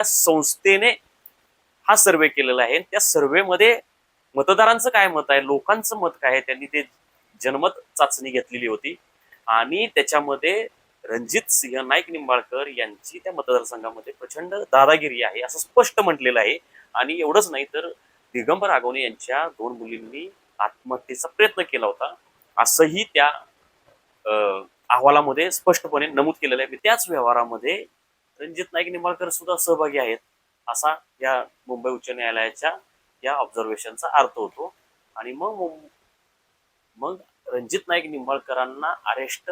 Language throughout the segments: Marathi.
त्या संस्थेने हा सर्वे केलेला आहे. त्या सर्वेमध्ये मतदारांचं काय मत आहे? लोकांचं मत काय आहे? त्यांनी ते जनमत चाचणी घेतलेली होती. आणि त्याच्यामध्ये रणजित सिंह नाईक निंबाळकर यांची त्या मतदारसंघामध्ये प्रचंड दादागिरी आहे असं स्पष्ट म्हटलेलं आहे. आणि एवढंच नाही तर दिगंबर आगवणे यांच्या दोन मुलींनी आत्महत्येचा प्रयत्न केला होता. असंही त्या अं, अहवालामध्ये स्पष्टपणे नमूद केलेलं आहे. त्याच व्यवहारामध्ये रणजित नाईक निंबाळकर सुद्धा सहभागी आहेत. असा या मुंबई उच्च न्यायालयाच्या या ऑब्झर्वेशनचा अर्थ होतो. आणि मग मग रणजित नाईक निंबाळकरांना अरेस्ट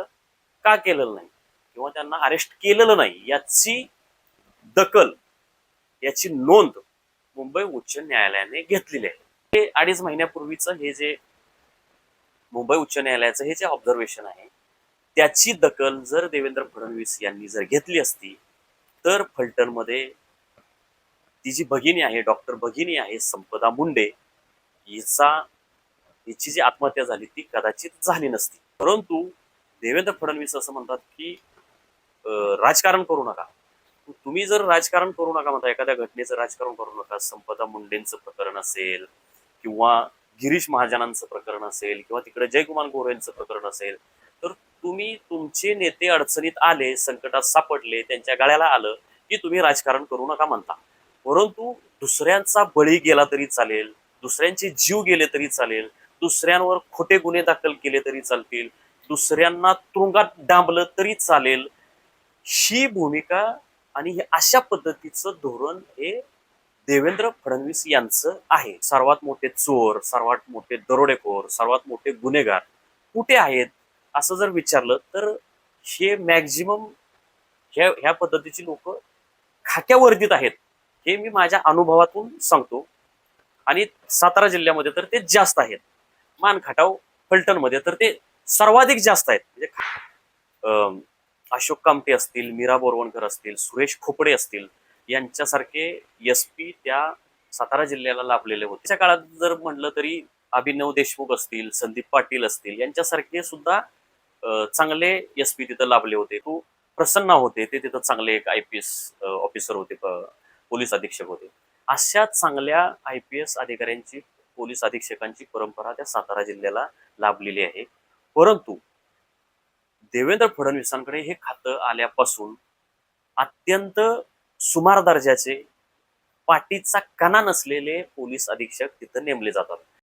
का केलेलं नाही? किंवा त्यांना अरेस्ट केलेलं नाही? याची दखल याची नोंद मुंबई उच्च न्यायालयाने घेतलेली आहे. हे अडीच महिन्यापूर्वीचं हे जे मुंबई उच्च न्यायालयाचं हे जे ऑब्झर्वेशन आहे त्याची दखल जर देवेंद्र फडणवीस यांनी जर घेतली असती तर फलटणमध्ये ती जी भगिनी आहे डॉक्टर भगिनी आहे संपदा मुंडे हिचा हिची जी आत्महत्या झाली ती कदाचित झाली नसती. परंतु देवेंद्र फडणवीस असं म्हणतात की राजकारण करू नका. तुम्ही जर राजकारण करू नका म्हणता एखाद्या घटनेचं राजकारण करू नका संपदा मुंडेंचं प्रकरण असेल किंवा गिरीश महाजनांचं प्रकरण असेल किंवा तिकडे जयकुमार गोरेंचं प्रकरण असेल तर तुम्ही तुमचे नेते अडचणीत आले संकटात सापडले त्यांच्या गळ्याला आलं की तुम्ही राजकारण करू नका म्हणता. परंतु दुसऱ्यांचा बळी गेला तरी चालेल दुसऱ्यांचे जीव गेले तरी चालेल दुसऱ्यांवर खोटे गुन्हे दाखल केले तरी चालतील दुसऱ्यांना तुरुंगात डांबलं तरी चालेल. ही भूमिका आणि हे अशा पद्धतीचं धोरण हे देवेंद्र फडणवीस यांचं आहे. सर्वात मोठे चोर सर्वात मोठे दरोडेखोर सर्वात मोठे गुन्हेगार कुठे आहेत असं जर विचारलं तर हे मॅक्झिमम ह्या ह्या पद्धतीची लोक खाक्या आहेत. हे मी माझ्या अनुभवातून सांगतो. आणि सातारा जिल्ह्यामध्ये तर ते जास्त आहेत. मानखाटाव फलटणमध्ये तर ते सर्वाधिक जास्त आहेत. म्हणजे अं, अशोक कामटे असतील मीरा बोरवणकर असतील सुरेश खोपडे असतील यांच्यासारखे एस पी त्या सातारा जिल्ह्याला लाभलेले होते. त्या काळात जर म्हटलं तरी अभिनव देशमुख असतील संदीप पाटील असतील यांच्यासारखे सुद्धा चांगले एस पी तिथं लाभले होते. तो प्रसन्न होते. ते तिथं चांगले एक आय पी एस ऑफिसर होते पोलीस अधीक्षक होते. अशा चांगल्या आय पी एस अधिकाऱ्यांची पोलीस अधीक्षकांची परंपरा त्या सातारा जिल्ह्याला लाभलेली आहे. परंतु देवेंद्र फडणवीसांकडे हे खातं आल्यापासून अत्यंत सुमार दर्जाचे पाठीचा कणा नसलेले पोलीस अधीक्षक तिथं नेमले जातात.